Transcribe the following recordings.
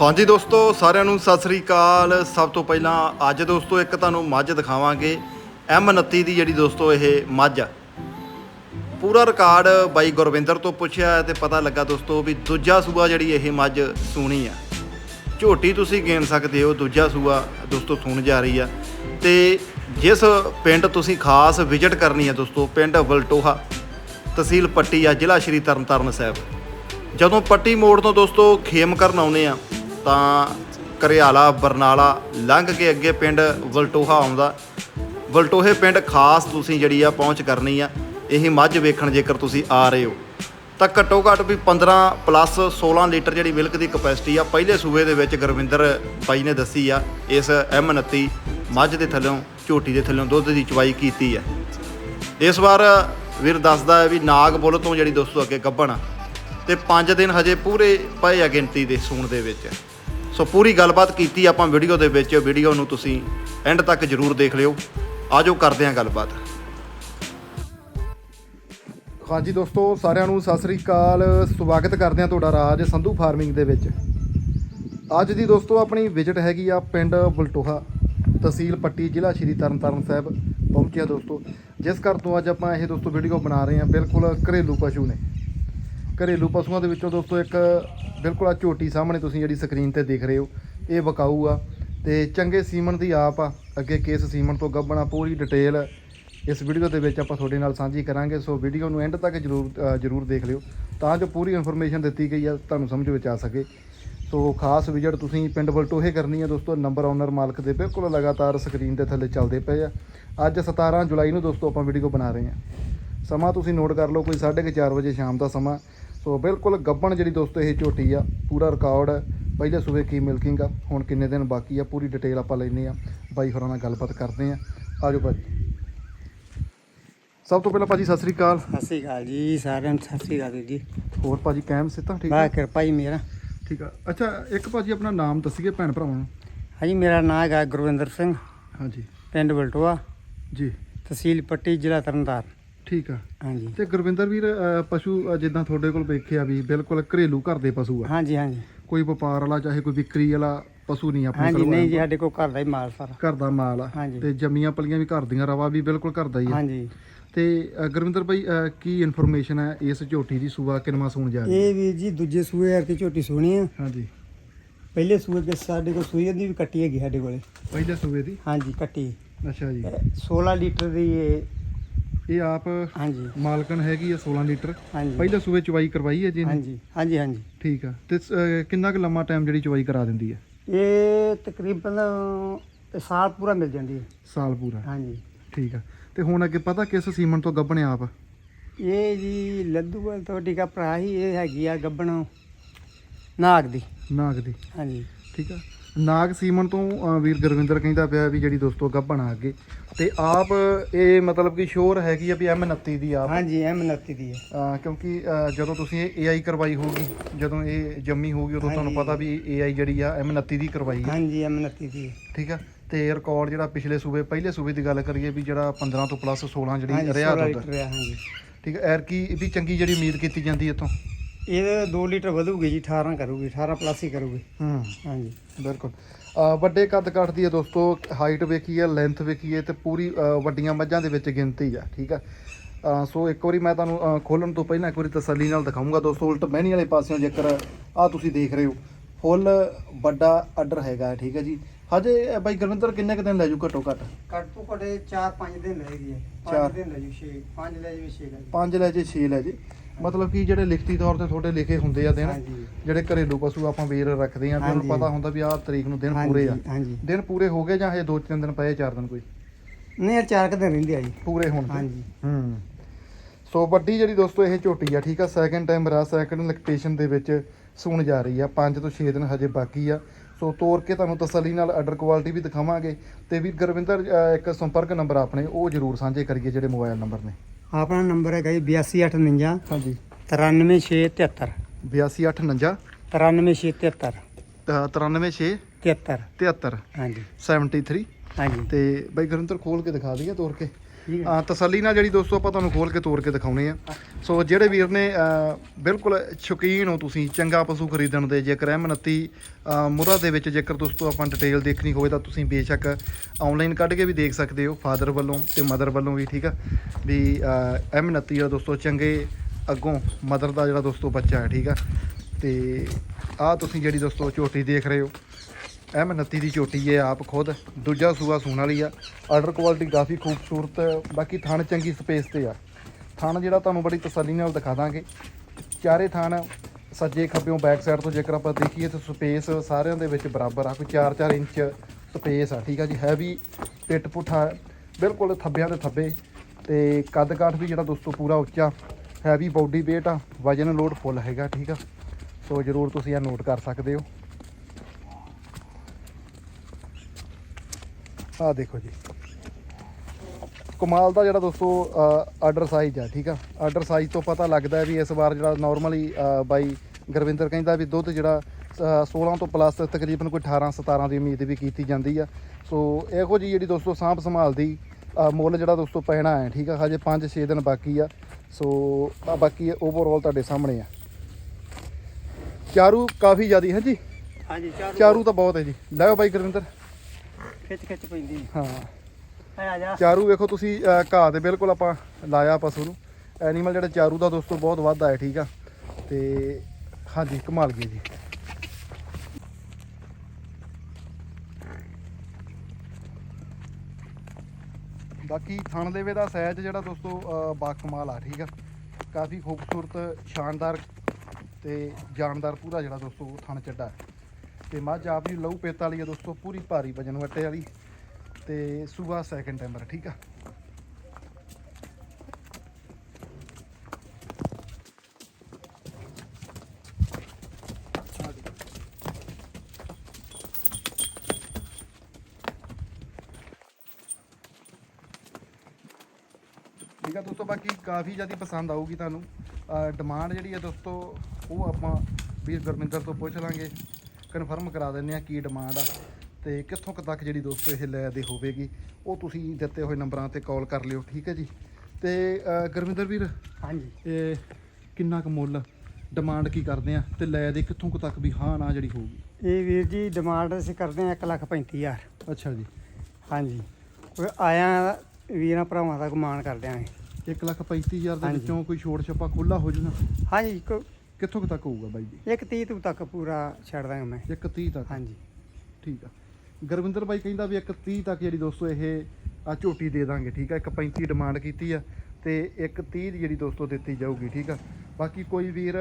ਹਾਂਜੀ ਦੋਸਤੋ, ਸਾਰਿਆਂ ਨੂੰ ਸਤਿ ਸ੍ਰੀ ਅਕਾਲ। ਸਭ ਤੋਂ ਪਹਿਲਾਂ ਅੱਜ ਦੋਸਤੋ, ਇੱਕ ਤੁਹਾਨੂੰ ਮੱਝ ਦਿਖਾਵਾਂਗੇ। M29 ਦੀ ਜਿਹੜੀ ਦੋਸਤੋ ਇਹ ਮੱਝ ਆ। ਪੂਰਾ ਰਿਕਾਰਡ ਬਾਈ ਗੁਰਵਿੰਦਰ ਤੋਂ ਪੁੱਛਿਆ ਤੇ ਪਤਾ ਲੱਗਾ ਦੋਸਤੋ ਵੀ ਦੂਜਾ ਸੂਆ ਜਿਹੜੀ ਇਹ ਮੱਝ ਸੂਣੀ ਆ। ਝੋਟੀ ਤੁਸੀਂ ਗੇਣ ਸਕਦੇ ਹੋ, ਦੂਜਾ ਸੂਆ ਦੋਸਤੋ ਸੁਣ ਜਾ ਰਹੀ ਆ। ਤੇ ਜਿਸ ਪਿੰਡ ਤੁਸੀਂ ਖਾਸ ਵਿਜ਼ਿਟ ਕਰਨੀ ਆ ਦੋਸਤੋ, ਪਿੰਡ ਵਲਟੋਹਾ, ਤਹਿਸੀਲ ਪੱਟੀ ਆ, ਜ਼ਿਲ੍ਹਾ ਸ਼੍ਰੀ ਤਰਨਤਾਰਨ ਸਾਹਿਬ। ਜਦੋਂ ਪੱਟੀ ਮੋੜ ਤੋਂ ਦੋਸਤੋ ਖੇਮ ਕਰਨ ਆਉਨੇ ਆ ਤਾਂ ਕਰਿਆਲਾ, ਬਰਨਾਲਾ ਲੰਘ ਕੇ ਅੱਗੇ ਪਿੰਡ ਵਲਟੋਹਾ ਆਉਂਦਾ। ਵਲਟੋਹੇ ਪਿੰਡ ਖਾਸ ਤੁਸੀਂ ਜਿਹੜੀ ਆ ਪਹੁੰਚ ਕਰਨੀ ਆ, ਇਹ ਮੱਝ ਵੇਖਣ ਜੇਕਰ ਤੁਸੀਂ ਆ ਰਹੇ ਹੋ। ਤਾਂ ਘੱਟੋ ਘੱਟ ਵੀ 15 ਪਲੱਸ 16 ਲੀਟਰ ਜਿਹੜੀ ਮਿਲਕ ਦੀ ਕਪੈਸਿਟੀ ਆ, ਪਹਿਲੇ ਸੂਬੇ ਦੇ ਵਿੱਚ ਗੁਰਵਿੰਦਰ ਬਾਈ ਨੇ ਦੱਸੀ ਆ, ਇਸ M29 ਮੱਝ ਦੇ ਥੱਲੋਂ, ਝੋਟੀ ਦੇ ਥੱਲੋਂ ਦੁੱਧ ਦੀ ਚਵਾਈ ਕੀਤੀ ਆ। ਇਸ ਵਾਰ ਵੀਰ ਦੱਸਦਾ ਹੈ ਵੀ ਨਾਗ ਬੁੱਲ ਤੋਂ ਜਿਹੜੀ ਦੋਸਤੋ ਅੱਗੇ ਗੱਭਣ ਆ, ਤੇ 5 ਦਿਨ ਹਜੇ ਪੂਰੇ ਪਏ ਆ ਗਿਣਤੀ ਦੇ ਸੂਣ ਦੇ ਵਿੱਚ। ਸੋ ਪੂਰੀ ਗੱਲਬਾਤ ਕੀਤੀ ਆਪਾਂ ਵੀਡੀਓ ਦੇ ਵਿੱਚ, ਵੀਡੀਓ ਨੂੰ ਤੁਸੀਂ ਐਂਡ ਤੱਕ ਜਰੂਰ ਦੇਖ ਲਿਓ। ਆਜੋ ਕਰਦੇ ਹਾਂ ਗੱਲਬਾਤ। ਹਾਂਜੀ ਦੋਸਤੋ, ਸਾਰਿਆਂ ਨੂੰ ਸਤਿ ਸ੍ਰੀ ਅਕਾਲ। ਸਵਾਗਤ ਕਰਦੇ ਹਾਂ ਤੁਹਾਡਾ ਰਾਜ ਸੰਧੂ ਫਾਰਮਿੰਗ ਦੇ ਵਿੱਚ। ਅੱਜ ਦੀ ਦੋਸਤੋ ਆਪਣੀ ਵਿਜ਼ਿਟ ਹੈਗੀ ਆ ਪਿੰਡ ਬਲਟੋਹਾ, ਤਹਿਸੀਲ ਪੱਟੀ, ਜ਼ਿਲ੍ਹਾ ਸ਼੍ਰੀ ਤਰਨਤਾਰਨ ਸਾਹਿਬ। ਪਹੁੰਚਿਆ ਦੋਸਤੋ। ਜਿਸ ਘਰ ਤੋਂ ਅੱਜ ਆਪਾਂ ਇਹ ਦੋਸਤੋ ਵੀਡੀਓ ਬਣਾ ਰਹੇ ਹਾਂ, ਬਿਲਕੁਲ ਘਰੇਲੂ ਪਸ਼ੂ ਨੇ। ਘਰੇਲੂ ਪਸ਼ੂਆਂ ਦੇ ਵਿੱਚੋਂ ਦੋਸਤੋ ਇੱਕ ਬਿਲਕੁਲ ਆ ਝੋਟੀ ਸਾਹਮਣੇ ਤੁਸੀਂ ਜਿਹੜੀ ਸਕਰੀਨ ਤੇ ਦੇਖ ਰਹੇ ਹੋ, ਇਹ ਵਿਕਾਊ ਆ ਤੇ ਚੰਗੇ ਸੀਮਨ ਦੀ ਆਪ ਆ, ਅੱਗੇ ਕੇਸ ਸੀਮਨ ਤੋਂ ਗੱਬਣਾ ਪੂਰੀ ਡਿਟੇਲ ਇਸ ਵੀਡੀਓ ਦੇ ਵਿੱਚ ਆਪਾਂ ਤੁਹਾਡੇ ਨਾਲ ਸਾਂਝੀ ਕਰਾਂਗੇ, ਸੋ ਵੀਡੀਓ ਨੂੰ ਐਂਡ ਤੱਕ ਜਰੂਰ ਜਰੂਰ ਦੇਖ ਲਿਓ ਤਾਂ ਜੋ ਪੂਰੀ ਇਨਫੋਰਮੇਸ਼ਨ ਦਿੱਤੀ ਗਈ ਆ, ਤੁਹਾਨੂੰ ਸਮਝ ਵਿੱਚ ਆ ਸਕੇ। ਸੋ ਖਾਸ ਵਿਜ਼ਿਟ ਤੁਸੀਂ ਪਿੰਡ ਬਲਟੋਹੇ ਕਰਨੀ ਹੈ ਦੋਸਤੋ, ਨੰਬਰ ਓਨਰ ਮਾਲਕ ਦੇ ਬਿਲਕੁਲ ਲਗਾਤਾਰ ਸਕਰੀਨ ਦੇ ਥੱਲੇ ਚੱਲਦੇ ਪਏ ਆ। ਅੱਜ 17 ਜੁਲਾਈ ਨੂੰ ਦੋਸਤੋ ਆਪਾਂ ਵੀਡੀਓ ਬਣਾ ਰਹੇ ਹਾਂ ਸਮਾਂ ਤੁਸੀਂ ਨੋਟ ਕਰ ਲਓ, ਕੋਈ 4:30 ਵਜੇ ਸ਼ਾਮ ਦਾ ਸਮਾਂ। ਸੋ ਬਿਲਕੁਲ ਗੱਬਣ ਜਿਹੜੀ ਦੋਸਤੋ ਇਹ ਝੋਟੀ ਆ ਪੂਰਾ ਰਿਕਾਰਡ ਹੈ। ਪਹਿਲੇ ਸੂਬੇ ਕੀ ਮਿਲਕਿੰਗ ਆ ਹੁਣ ਕਿੰਨੇ ਦਿਨ ਬਾਕੀ ਆ ਪੂਰੀ ਡਿਟੇਲ ਆਪਾਂ ਲੈਨੇ ਆ। ਬਾਈ ਹੋਰਾਂ ਨਾਲ ਗੱਲਬਾਤ ਕਰਦੇ ਆ। ਆਜੋ ਭਾਜੀ ਸਭ ਤੋਂ ਪਹਿਲਾਂ ਭਾਜੀ ਸਤਿ ਸ੍ਰੀ ਅਕਾਲ। ਸਤਿ ਸ਼੍ਰੀ ਅਕਾਲ ਜੀ ਸਾਰਿਆਂ ਨੂੰ ਸਤਿ ਸ਼੍ਰੀ ਅਕਾਲ ਵੀਰ ਜੀ। ਹੋਰ ਭਾਜੀ ਕਾਇਮ ਸਿੱਧਾ ਠੀਕ ਬਾ ਕਿਰਪਾ ਜੀ ਮੇਰਾ। ਠੀਕ ਆ। ਅੱਛਾ ਇੱਕ ਭਾਜੀ ਆਪਣਾ ਨਾਮ ਦੱਸੀਏ ਭੈਣ ਭਰਾਵਾਂ ਨੂੰ। ਹਾਂਜੀ ਮੇਰਾ ਨਾਮ ਹੈਗਾ ਗੁਰਵਿੰਦਰ ਸਿੰਘ। ਹਾਂਜੀ। ਪਿੰਡ ਬਲਟੋਆ। ਜੀ। ਤਹਿਸੀਲ ਪੱਟੀ ਜ਼ਿਲ੍ਹਾ ਤਰਨਤਾਰਨ। ਠੀਕ ਆ। ਹਾਂਜੀ। ਤੇ ਗੁਰਵਿੰਦਰ ਵੀਰ ਅ, ਪਸ਼ੂ ਅ, ਜਿੱਦਾਂ ਤੁਹਾਡੇ ਕੋਲ ਵੇਖਿਆ ਵੀ ਬਿਲਕੁਲ ਘਰੇਲੂ ਘਰ ਦੇ ਪਸ਼ੂ ਆ। ਹਾਂਜੀ ਹਾਂਜੀ। ਕੋਈ ਵਪਾਰ ਵਾਲਾ ਚਾਹੇ ਕੋਈ ਵਿਕਰੀ ਵਾਲਾ ਪਸ਼ੂ ਨਹੀਂ ਆਪਣੇ ਹਾਂਜੀ ਕੋਲ ਨਹੀਂ ਜੀ ਸਾਡੇ ਕੋਲ ਘਰ ਦਾ ਹੀ ਮਾਲ ਸਾਰਾ। ਘਰ ਦਾ ਮਾਲ ਆ। ਹਾਂਜੀ। ਤੇ ਜੰਮੀਆਂ ਪਲੀਆਂ ਵੀ ਘਰ ਦੀਆਂ ਰਵਾ ਵੀ ਬਿਲਕੁਲ ਘਰ ਦਾ ਹੀ ਆ। ਹਾਂਜੀ। ਤੇ ਅ, ਗੁਰਵਿੰਦਰ ਭਾਈ ਅ, ਕੀ ਇਨਫੋਰਮੇਸ਼ਨ ਹੈ ਇਸ ਝੋਟੀ ਦੀ ਸੂਆ ਕਿਨਵਾ ਸੂਣ ਜਾ ਰਹੀ ਹੈ ਇਹ ਵੀਰ ਜੀ ਦੂਜੇ ਸੂਏ ਹਰ ਕੀ ਝੋਟੀ ਸੋਹਣੀ ਆ। ਹਾਂਜੀ। ਪਹਿਲੇ ਸੂਏ ਕੇ ਸਾਡੇ ਕੋਲ ਸੂਈ ਦੀ ਵੀ ਕੱਟੀ ਹੈਗੀ ਸਾਡੇ ਕੋਲੇ। ਪਹਿਲੇ ਸੂਏ ਦੀ? ਹਾਂਜੀ ਕੱਟੀ। ਅੱਛਾ ਜੀ। ਇਹ 16 ਲੀਟਰ ਦੀ ਇਹ ਇਹ ਆਪ ਹਾਂਜੀ। ਮਾਲਕਨ ਹੈਗੀ ਆ 16 ਲੀਟਰ। ਹਾਂਜੀ। ਪਹਿਲੇ ਸੂਏ ਚਵਾਈ ਕਰਵਾਈ ਹੈ ਜੀ ਇਹਨੇ? ਹਾਂਜੀ ਹਾਂਜੀ ਹਾਂਜੀ। ਠੀਕ ਆ। ਤੇ ਕਿੰਨਾ ਕੁ ਲੰਮਾ ਟਾਈਮ ਜਿਹੜੀ ਚਵਾਈ ਕਰਾ ਦਿੰਦੀ ਹੈ? ਇਹ ਤਕਰੀਬਨ ਇਹ ਸਾਲ ਪੂਰਾ ਮਿਲ ਜਾਂਦੀ ਹੈ। ਸਾਲ ਪੂਰਾ। ਹਾਂਜੀ। ਠੀਕ ਆ। ਤੇ ਹੁਣ ਅੱਗੇ ਪਤਾ ਕਿਸ ਸੀਮਨ ਤੋਂ ਗੱਭਣੇ ਆਪ? ਇਹ ਜੀ ਲੱਦੂਵਾਲ ਤੁਹਾਡੀ ਕਾ ਭਰਾ ਹੀ ਇਹ ਹੈਗੀ ਆ ਗੱਬਣ ਨਾਗ ਦੀ। ਨਾਗ ਦੀ। ਹਾਂਜੀ। ਠੀਕ ਆ। ਨਾਗ ਸੀਮਨ ਤੋਂ ਅ, ਵੀਰ ਗੁਰਵਿੰਦਰ ਕਹਿੰਦਾ ਪਿਆ ਵੀ ਜਿਹੜੀ ਦੋਸਤੋ ਗੱਭਣ ਆ ਅੱਗੇ। ਤੇ ਆਪ ਇਹ ਮਤਲਬ ਕਿ ਸ਼ੋਰ ਹੈਗੀ ਆ ਵੀ M29 ਦੀ ਆਪ। ਹਾਂਜੀ ਐਮ 29 ਦੀ ਹੈ। ਅ, ਕਿਉਂਕਿ ਅ, ਜਦੋਂ ਤੁਸੀਂ ਇਹ AI ਕਰਵਾਈ ਹੋਊਗੀ ਜਦੋਂ ਇਹ ਜੰਮੀ ਹੋਊਗੀ ਉਦੋਂ ਤੁਹਾਨੂੰ। ਪਤਾ ਵੀ AI ਜਿਹੜੀ ਆ M29 ਦੀ ਕਰਵਾਈ ਹੈ ਹਾਂਜੀ ਐਮ 29 ਦੀ ਹੈ। ਠੀਕ ਆ? ਤੇ ਰਿਕਾਰਡ ਜਿਹੜਾ ਪਿਛਲੇ ਸੂਬੇ ਪਹਿਲੇ ਸੂਬੇ ਦੀ ਗੱਲ ਕਰੀਏ ਵੀ ਜਿਹੜਾ 15 ਤੋਂ ਪਲੱਸ 16 ਜਿਹੜੀ ਹਾਂਜੀ ਰਿਆ 16 ਦੁੱਧ। ਲੀਟਰ ਹੈ ਹਾਂਜੀ। ਠੀਕ ਹੈ ਐਰ ਕੀ ਇਹਦੀ ਚੰਗੀ ਜਿਹੜੀ ਉਮੀਦ ਕੀਤੀ ਜਾਂਦੀ ਇੱਥੋਂ। ਇਹਦੇ 2 ਲੀਟਰ ਵਧੂਗੀ ਜੀ 18 ਕਰੂਗੀ 18 ਪਲੱਸ ਹੀ ਕਰੂਗੀ। ਹੂੰ। ਹਾਂਜੀ। ਬਿਲਕੁਲ। ਅ, ਵੱਡੇ ਕੱਦ ਕੱਟ ਦੀ ਹੈ ਦੋਸਤੋ ਹਾਈਟ ਵੇਖੀਏ ਲੈਂਥ ਵੇਖੀਏ ਤੇ ਪੂਰੀ ਵੱਡੀਆਂ ਮੱਝਾਂ ਦੇ ਵਿੱਚ ਗਿਣਤੀ ਆ ਠੀਕ ਆ? ਅ, ਸੋ ਇੱਕ ਵਾਰੀ ਮੈਂ ਤੁਹਾਨੂੰ ਖੋਲਣ ਤੋਂ ਪਹਿਲਾਂ ਇੱਕ ਵਾਰੀ ਤਸੱਲੀ ਨਾਲ ਦਿਖਾਉਂਗਾ ਦੋਸਤੋ ਉਲਟ ਮਹਿਣੀ ਵਾਲੇ ਪਾਸਿਓਂ ਜੇਕਰ ਆ ਤੁਸੀਂ ਦੇਖ ਰਹੇ ਹੋ। ਫੁੱਲ ਵੱਡਾ ਆਰਡਰ ਹੈਗਾ ਠੀਕ ਹੈ ਜੀ? ਹਜੇ ਬਾਈ ਗੁਰਵਿੰਦਰ ਕਿੰਨੇ ਕੁ ਦਿਨ ਲੈ ਜੂ ਘੱਟੋ ਘੱਟ? ਕੱਟ ਤੋਂ ਘਟੇ 4-5 ਦਿਨ ਲੱਗੇਗੀ ਚਾਰ। 5 ਦਿਨ ਲੈ ਜੂ 6 5 ਲੈ ਜੂ 6 ਲੈ ਜੂ। ਪੰਜ ਲੈ ਜੇ 6 ਲੈ ਜੇ। ਮਤਲਬ ਕਿ ਜਿਹੜੇ ਲਿਖਤੀ ਤੌਰ ਤੇ ਤੁਹਾਡੇ ਲਿਖੇ ਹੁੰਦੇ ਆ ਦਿਨ ਹਾਂਜੀ। ਜਿਹੜੇ ਘਰੇਲੂ ਪਸ਼ੂ ਆਪਾਂ ਵੀਰ ਰੱਖਦੇ ਆ ਤੇ ਉਹਨੂੰ ਹਾਂਜੀ। ਪਤਾ ਹੁੰਦਾ ਵੀ ਆਹ ਤਰੀਕ ਨੂੰ ਦਿਨ ਪੂਰੇ ਆ। ਹਾਂਜੀ ਹਾਂਜੀ। ਦਿਨ ਪੂਰੇ ਹੋ ਗਏ ਜਾਂ ਹਜੇ ਦੋ ਤਿੰਨ ਦਿਨ ਪਏ ਚਾਰ ਦਿਨ ਕੋਈ? ਨਹੀਂ ਇਹ ਚਾਰ ਕੁ ਦਿਨ ਰਹਿੰਦੇ ਆ ਜੀ। ਪੂਰੇ ਹੋਣ ਤੇ। ਹਾਂਜੀ। ਹੂੰ। ਸੋ ਵੱਡੀ ਜਿਹੜੀ ਦੋਸਤੋ ਇਹ ਝੋਟੀ ਆ ਠੀਕ ਆ ਸੈਕੰਡ ਟਾਈਮ ਰਾ ਸੈਕੰਡ ਲੈਕਟੇਸ਼ਨ ਦੇ ਵਿੱਚ ਸੂਣ ਜਾ ਰਹੀ ਆ। 5 ਤੋਂ 6 ਦਿਨ ਹਜੇ ਬਾਕੀ ਆ। ਸੋ ਤੋਰ ਕੇ ਤੁਹਾਨੂੰ ਤਸੱਲੀ ਨਾਲ ਆਰਡਰ ਕੁਆਲਿਟੀ ਵੀ ਦਿਖਾਵਾਂਗੇ। ਤੇ ਵੀ ਗੁਰਵਿੰਦਰ ਅ, ਇੱਕ ਸੰਪਰਕ ਨੰਬਰ ਆਪਣੇ ਉਹ ਜ਼ਰੂਰ ਸਾਂਝੇ ਕਰੀਏ ਜਿਹੜੇ ਮੋਬਾਈਲ ਨੰਬਰ ਨੇ। ਆਪਣਾ ਨੰਬਰ ਹੈਗਾ ਜੀ 8289 ਹਾਂਜੀ। 93673 8289 93673 936 73 73 ਹਾਂਜੀ। 73 ਹਾਂਜੀ। ਤੇ ਬਾਈ ਗੁਰਵਿੰਦਰ ਖੋਲ ਕੇ ਦਿਖਾ ਦਈਏ ਤੋਰ ਕੇ। ਠੀਕ ਤਸੱਲੀ ਨਾਲ ਜਿਹੜੀ ਦੋਸਤੋ ਆਪਾਂ ਤੁਹਾਨੂੰ ਖੋਲ ਕੇ ਤੋੜ ਕੇ ਦਿਖਾਉਣੇ ਆ। ਸੋ ਜਿਹੜੇ ਵੀਰ ਨੇ ਬਿਲਕੁਲ ਸ਼ੌਕੀਨ ਹੋ ਤੁਸੀਂ ਚੰਗਾ ਪਸ਼ੂ ਖਰੀਦਣ ਦੇ ਜੇਕਰ M29 ਅ, ਮੁਰਾ ਦੇ ਵਿੱਚ ਜੇਕਰ ਦੋਸਤੋ ਆਪਾਂ ਡਿਟੇਲ ਦੇਖਣੀ ਹੋਵੇ ਤਾਂ ਤੁਸੀਂ ਬੇਸ਼ੱਕ ਆਨਲਾਈਨ ਕੱਢ ਕੇ ਵੀ ਦੇਖ ਸਕਦੇ ਹੋ ਫਾਦਰ ਵੱਲੋਂ ਤੇ ਮਦਰ ਵੱਲੋਂ ਵੀ ਠੀਕ ਆ? ਵੀ ਅ, M29 ਦਾ ਦੋਸਤੋ ਚੰਗੇ ਅੱਗੋਂ ਮਦਰ ਦਾ ਜਿਹੜਾ ਦੋਸਤੋ ਬੱਚਾ ਹੈ ਠੀਕ ਆ? ਤੇ ਆਹ ਤੁਸੀਂ ਜਿਹੜੀ ਦੋਸਤੋ ਝੋਟੀ ਦੇਖ ਰਹੇ ਹੋ M29 ਦੀ ਚੋਟੀ ਹੈ, ਆਪ ਖੁਦ। ਦੂਜਾ ਸੂਆ ਸੂਣ ਵਾਲੀ ਆ। ਆਰਡਰ ਕੁਆਲਿਟੀ ਕਾਫੀ ਖੂਬਸੂਰਤ ਬਾਕੀ ਥਣ ਚੰਗੀ ਸਪੇਸ ਤੇ ਆ। ਥਣ ਜਿਹੜਾ ਤੁਹਾਨੂੰ ਬੜੀ ਤਸੱਲੀ ਨਾਲ ਦਿਖਾ ਦਾਂਗੇ। ਚਾਰੇ ਥਣ ਸੱਜੇ ਖੱਬਿਓਂ ਬੈਕ ਸਾਈਡ ਤੋਂ ਜੇਕਰ ਆਪਾਂ ਦੇਖੀਏ ਤਾਂ ਸਪੇਸ ਸਾਰਿਆਂ ਦੇ ਵਿੱਚ ਬਰਾਬਰ ਆ। ਕੋਈ 4-4 ਇੰਚ ਸਪੇਸ ਆ, ਠੀਕ ਆ ਜੀ? ਹੈਵੀ ਪਿੱਟ ਪੁੱਠਾ, ਬਿਲਕੁਲ ਥੱਬਿਆਂ ਦੇ ਥੱਬੇ। ਤੇ ਕੱਦ ਕਾਠ ਵੀ ਜਿਹੜਾ ਦੋਸਤੋ ਪੂਰਾ ਉੱਚਾ ਹੈਵੀ ਬਾਡੀ weight ਆ। ਵਜਨ ਲੋਡ ਫੁੱਲ ਹੈਗਾ, ਠੀਕ ਆ? ਸੋ ਜਰੂਰ ਤੁਸੀਂ ਇਹ ਨੋਟ ਕਰ ਸਕਦੇ ਹੋ। ਆਹ ਦੇਖੋ ਜੀ। ਕਮਾਲ ਦਾ ਜਿਹੜਾ ਦੋਸਤੋ ਆਰਡਰ ਸਾਈਜ਼ ਆ ਠੀਕ ਆ? ਆਰਡਰ ਸਾਈਜ਼ ਤੋਂ ਪਤਾ ਲੱਗਦਾ ਵੀ ਇਸ ਵਾਰ ਜਿਹੜਾ ਨਾਰਮਲੀ ਬਾਈ ਗੁਰਵਿੰਦਰ ਕਹਿੰਦਾ ਵੀ ਦੁੱਧ ਜਿਹੜਾ ਅ, 16 ਤੋਂ ਪਲੱਸ ਤਕਰੀਬਨ ਕੋਈ 18 17 ਦੀ ਉਮੀਦ ਵੀ ਕੀਤੀ ਜਾਂਦੀ ਆ। ਸੋ ਇਹੋ ਜੀ ਜਿਹੜੀ ਦੋਸਤੋ ਸਾਂਭ ਸੰਭਾਲ ਦੀ ਮੁੱਲ ਜਿਹੜਾ ਦੋਸਤੋ ਪੈਣਾ ਹੈ ਠੀਕ ਆ? ਹਜੇ 5-6 ਦਿਨ ਬਾਕੀ ਆ। ਸੋ ਬਾਕੀ ਓਵਰਆਲ ਤੁਹਾਡੇ ਸਾਹਮਣੇ ਆ। ਚਾਰੂ ਕਾਫੀ ਜ਼ਿਆਦੀ ਹੈ ਜੀ? ਹਾਂਜੀ ਚਾਰੂ ਚਾਰੂ ਤਾਂ ਬਹੁਤ ਹੈ ਜੀ। ਲੈ ਬਾਈ ਗੁਰਵਿੰਦਰ। ਖਿੱਚ ਖਿੱਚ ਪੈਂਦੀ ਹਾਂ। ਆ ਆ ਜਾ। ਚਾਰੂ ਵੇਖੋ ਤੁਸੀਂ ਘਾਹ ਦੇ ਬਿਲਕੁਲ ਆਪਾਂ ਲਾਇਆ ਪਸ਼ੂ ਨੂੰ ਐਨੀਮਲ ਜਿਹੜਾ ਚਾਰੂ ਦਾ ਦੋਸਤੋ ਬਹੁਤ ਵੱਧ ਹੈ ਠੀਕ ਆ। ਤੇ ਹਾਂਜੀ ਕਮਾਲ ਗਈ ਜੀ। ਬਾਕੀ ਥਣ ਦੇਵੇ ਦਾ ਸਾਈਜ਼ ਜਿਹੜਾ ਦੋਸਤੋ ਅਹ, ਬਾ ਕਮਾਲ ਆ ਠੀਕ ਆ। ਕਾਫੀ ਖੂਬਸੂਰਤ ਸ਼ਾਨਦਾਰ ਤੇ ਜਾਨਦਾਰ ਪੂਰਾ ਜਿਹੜਾ ਦੋਸਤੋ ਥਣ ਚੱਡਾ ਹੈ। ਤੇ ਮੱਝ ਆਪ ਵੀ ਲਹੂ ਪੇਤ ਵਾਲੀ ਆ ਦੋਸਤੋ, ਪੂਰੀ ਭਾਰੀ ਵਜਨ ਵੱਟੇ ਵਾਲੀ। ਤੇ ਸੂਬਾ ਸੈਕਿੰਡ ਟੈਂਬਰ ਠੀਕ ਆ? ਠੀਕ ਆ ਦੋਸਤੋ, ਬਾਕੀ ਕਾਫੀ ਜ਼ਿਆਦਾ ਪਸੰਦ ਆਊਗੀ ਤੁਹਾਨੂੰ। ਡਿਮਾਂਡ ਜਿਹੜੀ ਹੈ ਦੋਸਤੋ, ਉਹ ਆਪਾਂ ਵੀਰ ਗੁਰਮਿੰਦਰ ਤੋਂ ਪੁੱਛ ਲਾਂਗੇ। ਕਨਫਰਮ ਕਰਾ ਦਿੰਦੇ ਆ ਕੀ ਡਿਮਾਂਡ ਆ ਤੇ ਕਿੱਥੋਂ ਕੁ ਤੱਕ ਜਿਹੜੀ ਦੋਸਤੋ ਇਹ ਲੈ ਦੇ ਹੋਵੇਗੀ ਉਹ ਤੁਸੀਂ ਦਿੱਤੇ ਹੋਏ ਨੰਬਰਾਂ ਤੇ ਕਾਲ ਕਰ ਲਿਓ ਠੀਕ ਹੈ ਜੀ? ਤੇ ਅ, ਗੁਰਮਿੰਦਰ ਵੀਰ ਹਾਂਜੀ। ਇਹ ਕਿੰਨਾ ਕੁ ਮੁੱਲ ਡਿਮਾਂਡ ਕੀ ਕਰਦੇ ਆ ਤੇ ਲੈ ਦੇ ਕਿੱਥੋਂ ਕੁ ਤੱਕ ਵੀ ਹਾਂ ਨਾ ਜਿਹੜੀ ਹੋਊਗੀ? ਇਹ ਵੀਰ ਜੀ ਡਿਮਾਂਡ ਅਸੀਂ ਕਰਦੇ ਹਾਂ 135000 ਅੱਛਾ ਜੀ। ਹਾਂਜੀ। ਕੋਈ ਆਇਆ ਵੀਰਾਂ ਭਰਾਵਾਂ ਦਾ ਗੁਮਾਨ ਕਰਦੇ ਆਂ 1 ਲੱਖ 35000 ਦੇ। ਵਿੱਚੋਂ ਕੋਈ ਛੋੜ ਛੱਪਾ ਖੁੱਲਾ ਹੋ ਜੂਣਾ ਹਾਂਜੀ ਕਿੱਥੋਂ ਕੁ ਤੱਕ ਹੋਊਗਾ ਬਾਈ ਜੀ? ਇੱਕ 30 ਤੋਂ ਤੱਕ ਪੂਰਾ ਛੱਡ ਦਾਂਗਾ ਮੈਂ। ਇੱਕ 30 ਤੱਕ? ਹਾਂਜੀ। ਠੀਕ ਆ। ਗੁਰਵਿੰਦਰ ਬਾਈ ਕਹਿੰਦਾ ਵੀ ਇੱਕ 30 ਤੱਕ ਜਿਹੜੀ ਦੋਸਤੋ ਇਹ ਆ ਝੋਟੀ ਦੇ ਦਾਂਗੇ ਠੀਕ ਆ? ਇੱਕ 35 ਡਿਮਾਂਡ ਕੀਤੀ ਆ ਤੇ ਇੱਕ 30 ਦੀ ਜਿਹੜੀ ਦੋਸਤੋ ਦਿੱਤੀ ਜਾਊਗੀ ਠੀਕ ਆ? ਬਾਕੀ ਕੋਈ ਵੀਰ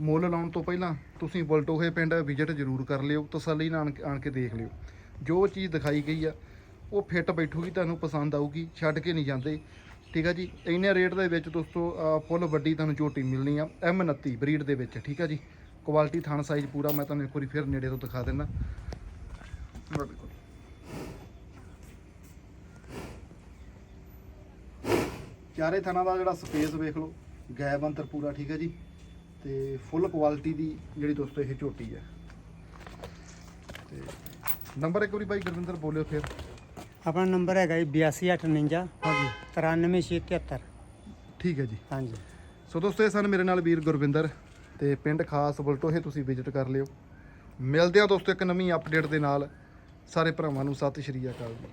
ਮੁੱਲ ਲਾਉਣ ਤੋਂ ਪਹਿਲਾਂ ਤੁਸੀਂ ਬਲਟੋਹੇ ਪਿੰਡ ਵਿਜ਼ਿਟ ਜ਼ਰੂਰ ਕਰ ਲਿਓ ਤਸੱਲੀ ਨਾਲ ਆਣ ਕੇ ਦੇਖ ਲਿਓ। ਜੋ ਚੀਜ਼ ਦਿਖਾਈ ਗਈ ਆ ਉਹ ਫਿੱਟ ਬੈਠੂਗੀ ਤੁਹਾਨੂੰ ਪਸੰਦ ਆਊਗੀ ਛੱਡ ਕੇ ਨਹੀਂ ਜਾਂਦੇ। ਠੀਕ ਆ ਜੀ? ਇੰਨੇ ਰੇਟ ਦੇ ਵਿੱਚ ਦੋਸਤੋ ਫੁੱਲ ਵੱਡੀ ਤੁਹਾਨੂੰ ਝੋਟੀ ਮਿਲਣੀ ਆ M29 ਬਰੀਡ ਦੇ ਵਿੱਚ, ਠੀਕ ਆ ਜੀ? ਕੁਆਲਿਟੀ ਥਣ ਸਾਈਜ਼ ਪੂਰਾ, ਮੈਂ ਤੁਹਾਨੂੰ ਇੱਕ ਵਾਰੀ ਫਿਰ ਨੇੜੇ ਤੋਂ ਦਿਖਾ ਦਿੰਦਾ। ਆਹ ਚਾਰੇ ਥਣਾ ਦਾ ਜਿਹੜਾ ਸਪੇਸ ਵੇਖ ਲਓ ਗੈਬ ਅੰਤਰ ਪੂਰਾ, ਠੀਕ ਹੈ ਜੀ? ਤੇ ਫੁੱਲ ਕੁਆਲਿਟੀ ਦੀ ਜਿਹੜੀ ਦੋਸਤੋ ਇਹ ਝੋਟੀ ਹੈ ਤੇ ਨੰਬਰ ਇੱਕ ਵਾਰੀ ਬਾਈ ਗੁਰਵਿੰਦਰ, ਬੋਲਿਓ ਫਿਰ। ਆਪਣਾ ਨੰਬਰ ਹੈਗਾ ਜੀ 8249 ਹਾਂਜੀ। 93673 ਠੀਕ ਹੈ ਜੀ। ਹਾਂਜੀ। ਸੋ ਦੋਸਤੋ ਇਹ ਸਨ ਮੇਰੇ ਨਾਲ ਵੀਰ ਗੁਰਵਿੰਦਰ ਤੇ ਪਿੰਡ ਖਾਸ ਬਲਟੋਹੇ ਤੁਸੀਂ ਵਿਜ਼ਿਟ ਕਰ ਲਿਓ। ਮਿਲਦੇ ਆ ਦੋਸਤੋ ਇੱਕ ਨਵੀਂ ਅਪਡੇਟ ਦੇ ਨਾਲ। ਸਾਰੇ ਭਰਾਵਾਂ ਨੂੰ ਸਤਿ ਸ਼੍ਰੀ ਅਕਾਲ ਜੀ।